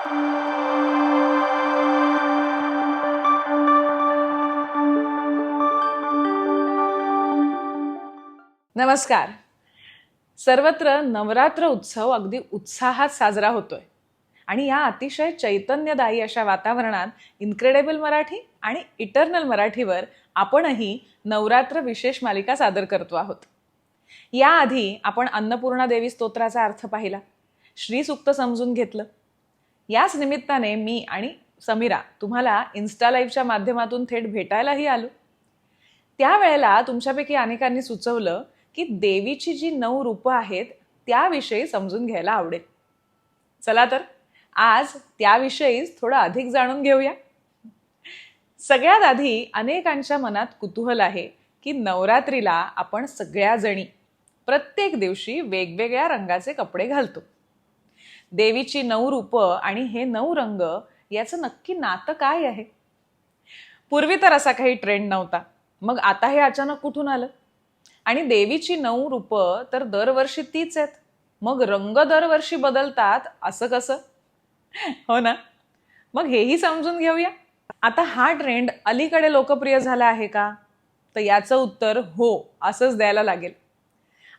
नमस्कार. सर्वत्र नवरात्र उत्सव अगदी उत्साहात साजरा होतोय. आणि या अतिशय चैतन्यदायी अशा वातावरणात इन्क्रेडेबल मराठी आणि इटर्नल मराठीवर आपणही नवरात्र विशेष मालिका सादर करतो आहोत. याआधी आपण अन्नपूर्णा देवी स्तोत्राचा अर्थ पाहिला. श्रीसुक्त समजून घेतलं. याच निमित्ताने मी आणि समीरा तुम्हाला इन्स्टा लाईव्हच्या माध्यमातून थेट भेटायलाही आलो. त्यावेळेला तुमच्यापैकी अनेकांनी सुचवलं की देवीची जी नऊ रूपं आहेत त्याविषयी समजून घ्यायला आवडेल. चला तर आज त्याविषयीच थोडं अधिक जाणून घेऊया. सगळ्यात आधी अनेकांच्या मनात कुतूहल आहे की नवरात्रीला आपण सगळ्या जणी प्रत्येक दिवशी वेगवेगळ्या रंगाचे कपडे घालतो. देवीची नऊ रूपं आणि हे नऊ रंग याचं नक्की नातं काय आहे? पूर्वी तर असा काही ट्रेंड नव्हता. मग आता हे अचानक कुठून आलं? आणि देवीची नऊ रूपं तर दरवर्षी तीच आहेत. मग रंग दरवर्षी बदलतात असं कसं? हो ना? मग हेही समजून घेऊया. आता हा ट्रेंड अलीकडे लोकप्रिय झाला आहे का? तर याचं उत्तर हो असंच द्यायला लागेल.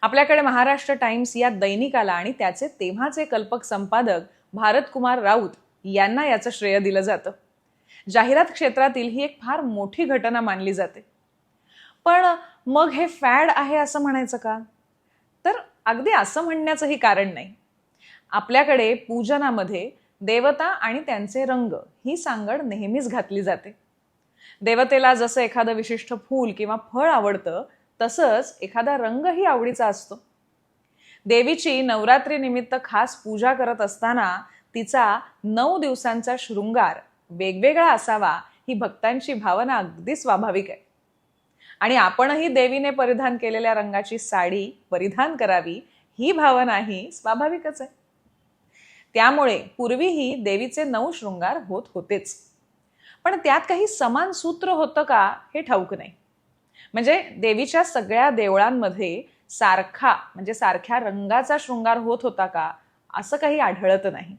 आपल्याकडे महाराष्ट्र टाइम्स या दैनिकाला आणि त्याचे तेव्हाचे कल्पक संपादक भारतकुमार राऊत यांना याचं श्रेय दिलं जातं. जाहिरात क्षेत्रातील ही एक फार मोठी घटना मानली जाते. पण मग हे फॅड आहे असं म्हणायचं का? तर अगदी असं म्हणण्याचंही कारण नाही. आपल्याकडे पूजनामध्ये देवता आणि त्यांचे रंग ही सांगड नेहमीच घातली जाते. देवतेला जसं एखादं विशिष्ट फूल किंवा फळ आवडतं तसंच एखादा रंगही आवडीचा असतो. देवीची नवरात्री निमित्त खास पूजा करत असताना तिचा नऊ दिवसांचा शृंगार वेगवेगळा असावा ही भक्तांची भावना अगदी स्वाभाविक आहे. आणि आपणही देवीने परिधान केलेल्या रंगाची साडी परिधान करावी ही भावनाही स्वाभाविकच आहे. त्यामुळे पूर्वीही देवीचे नऊ शृंगार होत होतेच. पण त्यात काही समान सूत्र होतं का हे ठाऊक नाही. म्हणजे देवीच्या सगळ्या देवळांमध्ये सारखा म्हणजे सारख्या रंगाचा शृंगार होत होता का असं काही आढळत नाही.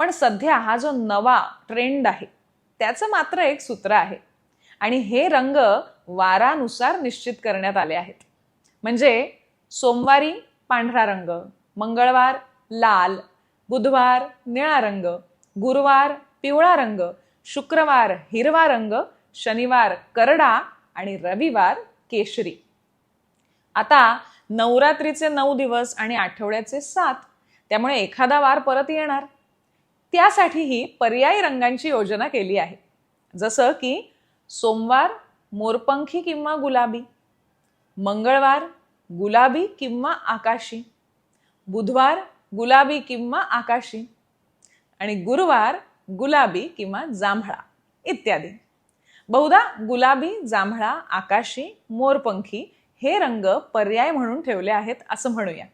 पण सध्या हा जो नवा ट्रेंड आहे त्याचं मात्र एक सूत्र आहे. आणि हे रंग वारानुसार निश्चित करण्यात आले आहेत. म्हणजे सोमवारी पांढरा रंग मंगळवार लाल बुधवार निळा रंग गुरुवार पिवळा रंग शुक्रवार हिरवा रंग शनिवार करडा आणि रविवार केशरी. आता नवरात्रीचे नऊ दिवस आणि आठवड्याचे सात त्यामुळे एखादा वार परत येणार. त्यासाठीही पर्यायी रंगांची योजना केली आहे. जसं की सोमवार मोरपंखी किंवा गुलाबी मंगळवार गुलाबी किंवा आकाशी बुधवार गुलाबी किंवा आकाशी आणि गुरुवार गुलाबी किंवा जांभळा इत्यादी. बहुधा गुलाबी जांभळा आकाशी मोरपंखी हे रंग पर्याय म्हणून ठेवले आहेत असं म्हणूया.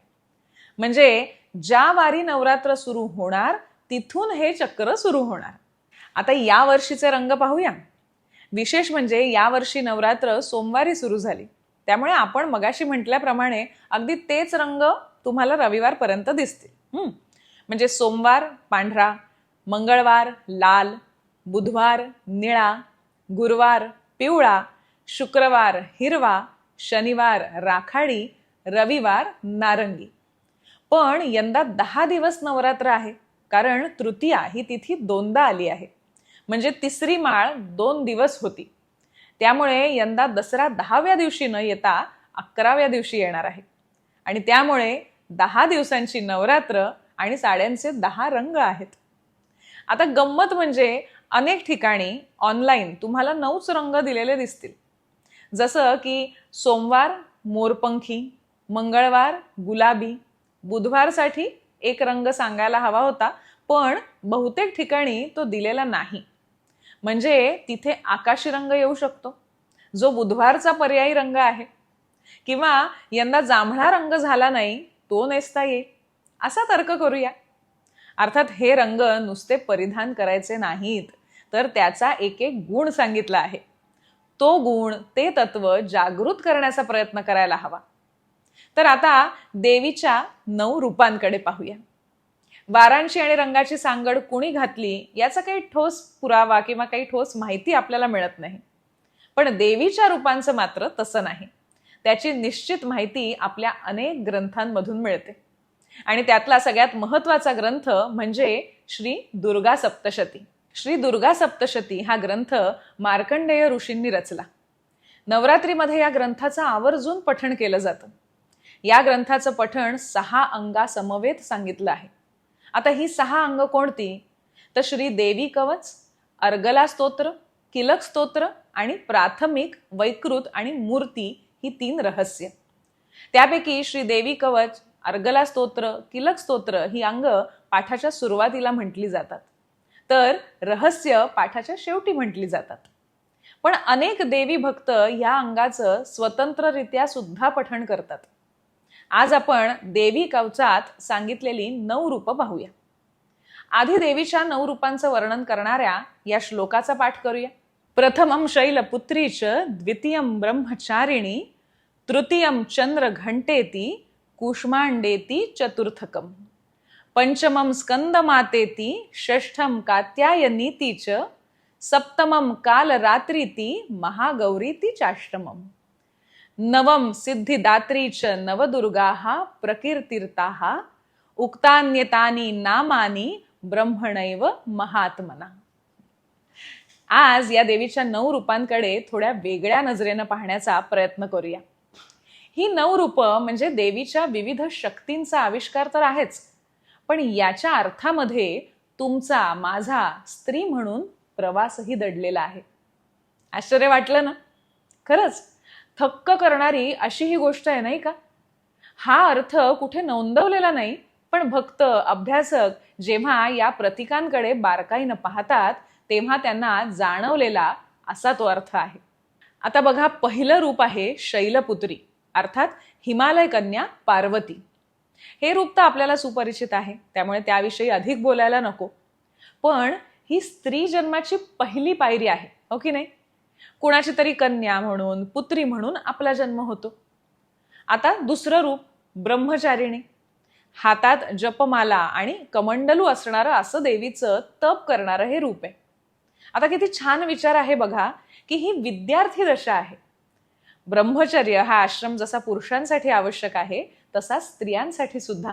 म्हणजे ज्या वारी नवरात्र सुरू होणार तिथून हे चक्र सुरू होणार. आता या वर्षीचे रंग पाहूया. विशेष म्हणजे यावर्षी नवरात्र सोमवारी सुरू झाली. त्यामुळे आपण मगाशी म्हटल्याप्रमाणे अगदी तेच रंग तुम्हाला रविवारपर्यंत दिसतील. म्हणजे सोमवार पांढरा मंगळवार लाल बुधवार निळा गुरुवार पिवळा शुक्रवार हिरवा शनिवार राखाडी रविवार नारंगी. पण यंदा दहा दिवस नवरात्र आहे कारण तृतीया ही तिथी दोनदा आली आहे. म्हणजे तिसरी माळ दोन दिवस होती. त्यामुळे यंदा दसरा दहाव्या दिवशी न येता अकराव्या दिवशी येणार आहे. आणि त्यामुळे दहा दिवसांची नवरात्र आणि साड्यांचे दहा रंग आहेत. आता गंमत म्हणजे अनेक ठिकाणी ऑनलाईन तुम्हाला नऊच रंग दिलेले दिसतील. जसं की सोमवार मोरपंखी मंगळवार गुलाबी बुधवारसाठी एक रंग सांगायला हवा होता पण बहुतेक ठिकाणी तो दिलेला नाही. म्हणजे तिथे आकाशी रंग येऊ शकतो जो बुधवारचा पर्यायी रंग आहे. किंवा यंदा जांभळा रंग झाला नाही तो नेसता येईल. असा तर्क करूया. अर्थात हे रंग नुसते परिधान करायचे नाहीत. तर त्याचा एक एक गुण सांगितला आहे. तो गुण ते तत्व जागृत करण्याचा प्रयत्न करायला हवा. तर आता देवीच्या नऊ रूपांकडे पाहूया. वारांची आणि रंगाची सांगड कुणी घातली याचा काही ठोस पुरावा किंवा काही ठोस माहिती आपल्याला मिळत नाही. पण देवीच्या रूपांचं मात्र तसं नाही. त्याची निश्चित माहिती आपल्या अनेक ग्रंथांमधून मिळते. आणि त्यातला सगळ्यात महत्त्वाचा ग्रंथ म्हणजे श्री दुर्गा सप्तशती. श्री दुर्गा सप्तशती हा ग्रंथ मार्कंडेय ऋषींनी रचला. नवरात्रीमध्ये या ग्रंथाचं आवर्जून पठण केलं जातं. या ग्रंथाचं पठण सहा अंगासमवेत सांगितलं आहे. आता ही सहा अंग कोणती? तर श्री देवी कवच अर्गला स्तोत्र किलक स्तोत्र आणि प्राथमिक वैकृत आणि मूर्ती ही तीन रहस्य. त्यापैकी श्री देवी कवच अर्गला स्तोत्र किलक स्तोत्र ही अंग पाठाच्या सुरुवातीला म्हटली जातात. तर रहस्य पाठाच्या शेवटी म्हटली जातात. पण अनेक देवी भक्त या अंगाचं स्वतंत्ररित्या सुद्धा पठण करतात. आज आपण देवी कवचात सांगितलेली नऊ रूप पाहूया. आधी देवीच्या नऊ रूपांचं वर्णन करणाऱ्या या श्लोकाचा पाठ करूया. प्रथमं शैलपुत्रीच द्वितीयं ब्रह्मचारिणी तृतीयं चंद्र घंटेती कुष्मांडेती चतुर्थकम. पंचमं स्कंदमातेती षष्ठं कात्यायनीति च सप्तमं कालरात्रीती महागौरीती चाष्टमं नवम सिद्धिदात्री च नवदुर्गाः प्रकीर्तिर्ताः उक्तान्यतानी नामानी ब्रह्मणैव महात्मना। आज या देवीच्या नऊ रूपांकडे थोड्या वेगळ्या नजरेनं पाहण्याचा प्रयत्न करूया. ही नऊ रूपं म्हणजे देवीच्या विविध शक्तींचा आविष्कार तर आहेच पण याच्या अर्थामध्ये तुमचा माझा स्त्री म्हणून प्रवासही दडलेला आहे. आश्चर्य वाटलं ना? खरंच थक्क करणारी अशी ही गोष्ट आहे नाही का? हा अर्थ कुठे नोंदवलेला नाही पण भक्त अभ्यासक जेव्हा या प्रतिकांकडे बारकाईनं पाहतात तेव्हा त्यांना जाणवलेला असा तो अर्थ आहे. आता बघा पहिलं रूप आहे शैलपुत्री अर्थात हिमालय कन्या पार्वती. हे रूप तर आपल्याला सुपरिचित आहे त्यामुळे त्याविषयी अधिक बोलायला नको. पण ही स्त्री जन्माची पहिली पायरी आहे हो की नाही? कुणाची तरी कन्या म्हणून पुत्री म्हणून आपला जन्म होतो. आता दुसरं रूप ब्रह्मचारिणी. हातात जपमाला आणि कमंडलू असणारं असं देवीचं तप करणारं हे रूप आहे. आता किती छान विचार आहे बघा की ही विद्यार्थी दशा आहे. ब्रह्मचर्य हा आश्रम जसा पुरुषांसाठी आवश्यक आहे तसा स्त्रियांसाठी सुद्धा.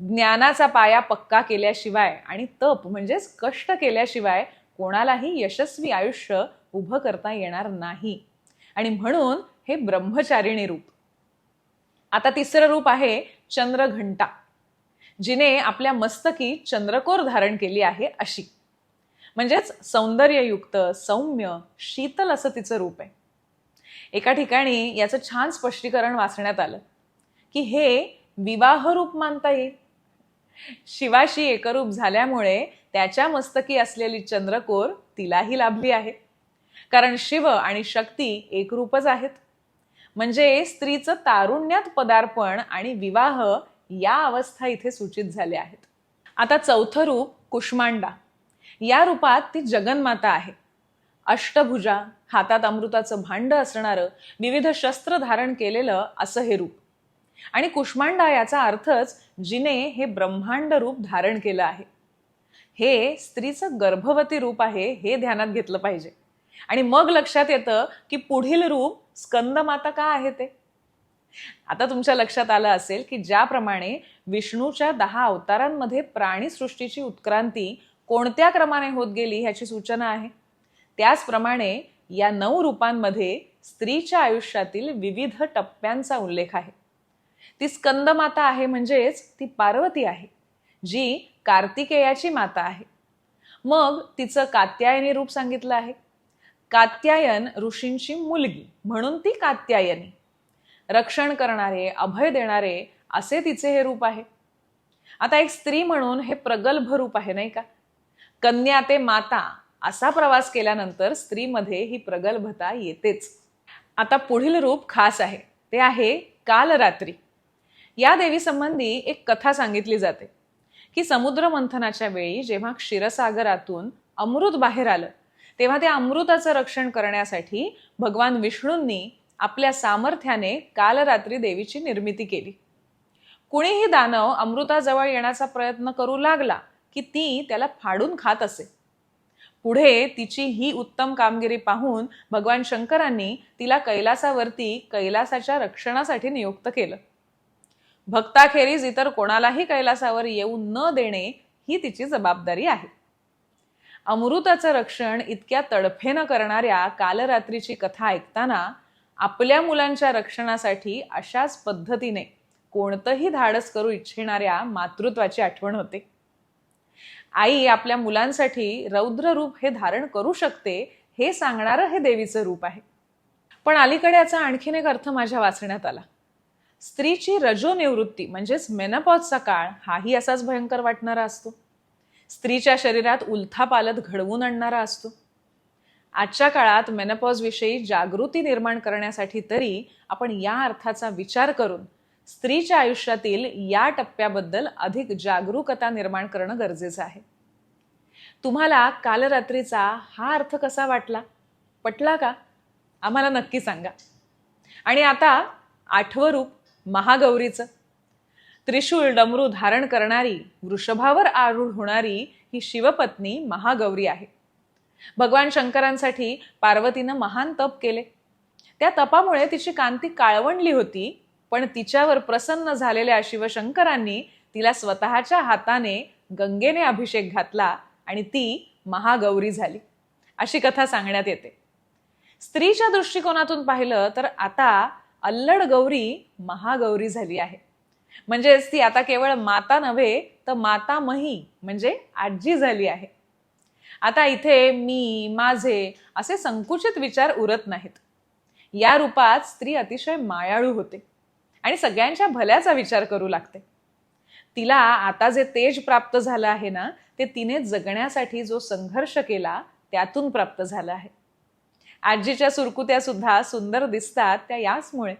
ज्ञानाचा पाया पक्का केल्याशिवाय आणि तप म्हणजेच कष्ट केल्याशिवाय कोणालाही यशस्वी आयुष्य उभं करता येणार नाही. आणि म्हणून हे ब्रह्मचारिणी रूप. आता तिसरं रूप आहे चंद्रघंटा. जिने आपल्या मस्तकी चंद्रकोर धारण केली आहे अशी. म्हणजेच सौंदर्ययुक्त सौम्य शीतल असं तिचं रूप आहे. एका ठिकाणी याचं छान स्पष्टीकरण वाचण्यात आलं. की हे विवाह रूप मानता येईल. शिवाशी एकरूप झाल्यामुळे त्याच्या मस्तकी असलेली चंद्रकोर तिलाही लाभली आहे. कारण शिव आणि शक्ती एकरूपच आहेत. म्हणजे स्त्रीचं तारुण्यात पदार्पण आणि विवाह या अवस्था इथे सूचित झाल्या आहेत. आता चौथं रूप कुष्मांडा. या रूपात ती जगन्माता आहे. अष्टभुजा हातात अमृताचं भांड असणारं विविध शस्त्र धारण केलेलं असं हे रूप. आणि कुष्मांडा याचा अर्थच जिने हे ब्रह्मांड रूप धारण केलं आहे. हे स्त्रीचं गर्भवती रूप आहे हे ध्यानात घेतलं पाहिजे. आणि मग लक्षात येतं की पुढील रूप स्कंदमाता का आहे ते? आता तुमच्या लक्षात आलं असेल की ज्याप्रमाणे विष्णूच्या दहा अवतारांमध्ये प्राणीसृष्टीची उत्क्रांती कोणत्या क्रमाने होत गेली ह्याची सूचना आहे. त्याचप्रमाणे या नऊ रूपांमध्ये स्त्रीच्या आयुष्यातील विविध टप्प्यांचा उल्लेख आहे. ती स्कंदमाता आहे म्हणजेच ती पार्वती आहे जी कार्तिकेयाची माता आहे. मग तिचं कात्यायनी रूप सांगितलं आहे. कात्यायन ऋषींची मुलगी म्हणून ती कात्यायनी. रक्षण करणारे अभय देणारे असे तिचे हे रूप आहे. आता एक स्त्री म्हणून हे प्रगल्भ रूप आहे नाही का? कन्या ते माता असा प्रवास केल्यानंतर स्त्रीमध्ये ही प्रगल्भता येतेच. आता पुढील रूप खास आहे. ते आहे कालरात्री. या देवीसंबंधी एक कथा सांगितली जाते की समुद्र मंथनाच्या वेळी जेव्हा क्षीरसागरातून अमृत बाहेर आलं तेव्हा त्या अमृताचं रक्षण करण्यासाठी भगवान विष्णूंनी आपल्या सामर्थ्याने कालरात्री देवीची निर्मिती केली. कुणीही दानव अमृताजवळ येण्याचा प्रयत्न करू लागला की ती त्याला फाडून खात असे. पुढे तिची ही उत्तम कामगिरी पाहून भगवान शंकरांनी तिला कैलासावरती कैलासाच्या रक्षणासाठी नियुक्त केलं. भक्ताखेरीज इतर कोणालाही कैलासावर येऊ न देणे ही तिची जबाबदारी आहे. अमृताचं रक्षण इतक्या तडफेनं करणाऱ्या कालरात्रीची कथा ऐकताना आपल्या मुलांच्या रक्षणासाठी अशाच पद्धतीने कोणतंही धाडस करू इच्छिणाऱ्या मातृत्वाची आठवण होते. आई आपल्या मुलांसाठी रौद्र रूप हे धारण करू शकते हे सांगणारं हे देवीचं रूप आहे. पण अलीकडे याचा आणखीन एक अर्थ माझ्या वाचण्यात आला. स्त्रीची रजोनिवृत्ती म्हणजेच मेनपॉजचा काळ हाही असाच भयंकर वाटणारा असतो. स्त्रीच्या शरीरात उलथापालत घडवून आणणारा असतो. आजच्या काळात मेनपॉजविषयी जागृती निर्माण करण्यासाठी तरी आपण या अर्थाचा विचार करून स्त्रीच्या आयुष्यातील या टप्प्याबद्दल अधिक जागरूकता निर्माण करणं गरजेचं आहे. तुम्हाला काल रात्रीचा हा अर्थ कसा वाटला? पटला का? आम्हाला नक्की सांगा. आणि आता आठवं रूप महागौरीचं. त्रिशूळ डमरू धारण करणारी वृषभावर आरूढ होणारी ही शिवपत्नी महागौरी आहे. भगवान शंकरांसाठी पार्वतीनं महान तप केले. त्या तपामुळे तिची कांती काळवणली होती पण तिच्यावर प्रसन्न झालेल्या शिवशंकरांनी तिला स्वतःच्या हाताने गंगेने अभिषेक घातला आणि ती महागौरी झाली. अशी कथा सांगण्यात येते. स्त्रीच्या दृष्टिकोनातून पाहिलं तर आता अल्लड गौरी महागौरी झाली आहे. म्हणजेच ती आता केवळ माता नव्हे तर माता मही म्हणजे आजी झाली आहे. आता इथे मी माझे असे संकुचित विचार उरत नाहीत. या रूपात स्त्री अतिशय मायाळू होते आणि सगळ्यांच्या भल्याचा विचार करू लागते. तिला आता जे तेज प्राप्त झालं आहे ना ते तिने जगण्यासाठी जो संघर्ष केला त्यातून प्राप्त झालं आहे. आजीच्या सुरकुत्या सुद्धा सुंदर दिसतात त्या याचमुळे.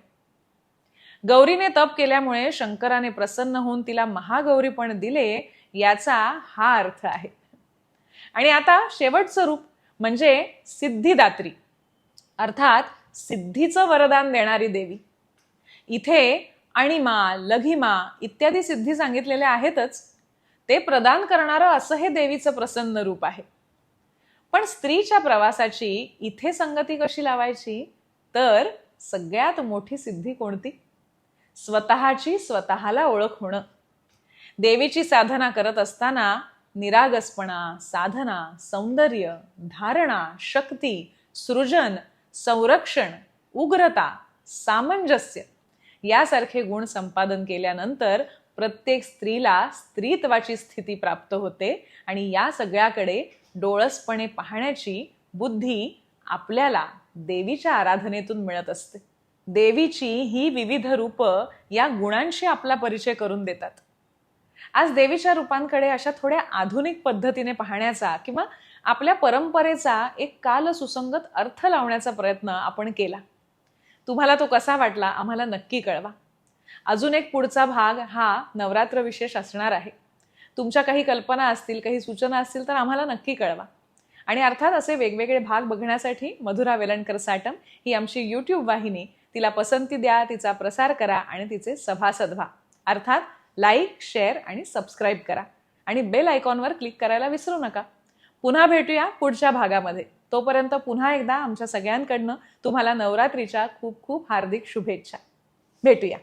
गौरीने तप केल्यामुळे शंकराने प्रसन्न होऊन तिला महागौरीपण दिले याचा हा अर्थ आहे. आणि आता शेवटचं रूप म्हणजे सिद्धिदात्री. अर्थात सिद्धीचं वरदान देणारी देवी. इथे अणिमा लघिमा इत्यादी सिद्धी सांगितलेल्या आहेतच. ते प्रदान करणारं असं हे देवीचं प्रसन्न रूप आहे. पण स्त्रीच्या प्रवासाची इथे संगती कशी लावायची? तर सगळ्यात मोठी सिद्धी कोणती? स्वतःची स्वतःला ओळख होणं. देवीची साधना करत असताना निरागसपणा साधना सौंदर्य धारणा शक्ती सृजन संरक्षण उग्रता सामंजस्य यासारखे गुण संपादन केल्यानंतर प्रत्येक स्त्रीला स्त्रीत्वाची स्थिती प्राप्त होते आणि या सगळ्याकडे डोळसपणे पाहण्याची बुद्धी आपल्याला देवीच्या आराधनेतून मिळत असते. देवीची ही विविध रूपं या गुणांशी आपला परिचय करून देतात. आज देवीच्या रूपांकडे अशा थोड्या आधुनिक पद्धतीने पाहण्याचा किंवा आपल्या परंपरेचा एक काल सुसंगत अर्थ लावण्याचा प्रयत्न आपण केला. तुम्हाला तो कसा वाटला आम्हाला नक्की कळवा. अजून एक पुढचा भाग हा नवरात्र विशेष असणार आहे. तुमच्या काही कल्पना असतील काही सूचना असतील तर आम्हाला नक्की कळवा. आणि अर्थात असे वेगवेगळे भाग बघण्यासाठी मधुरा वेलणकर साटम ही आमची यूट्यूब वाहिनी. तिला पसंती द्या तिचा प्रसार करा आणि तिचे सभासद व्हा. अर्थात लाईक शेअर आणि सबस्क्राईब करा. आणि बेल आयकॉनवर क्लिक करायला विसरू नका. पुन्हा भेटूया पुढच्या भागामध्ये. तोपर्यंत पुन्हा एकदा आमच्या सगळ्यांकडनं तुम्हाला नवरात्रीच्या खूप खूप हार्दिक शुभेच्छा. भेटूया.